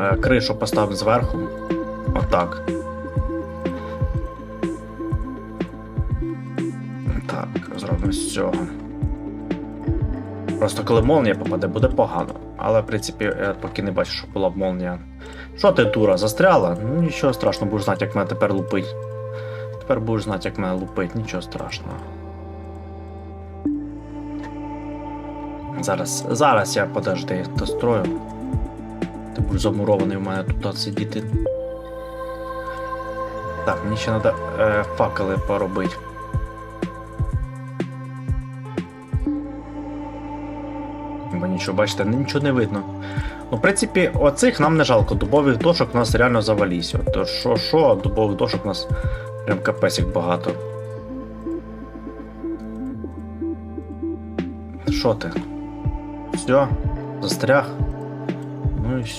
Е, Кришу поставимо зверху. Отак. Так, зробимо з цього. Просто коли молнія попаде, буде погано. Але, в принципі, я поки не бачу, що була б молнія. Що ти, дура, застряла? Ну нічого страшного, будеш знати, як мене тепер лупить. Тепер будеш знати, як мене лупить, нічого страшного. Зараз, зараз я подожди, дострою. Ти будеш замурований у мене тут сидіти. Так, мені ще треба е, факели поробити. Бо нічого, бачите, нічого не видно. Ну, в принципі, оцих нам не жалко. Дубових дошок у нас реально завалісь. От що, що, дубових дошок у нас прям капець як багато. Що ти? Все, застряг. Ну і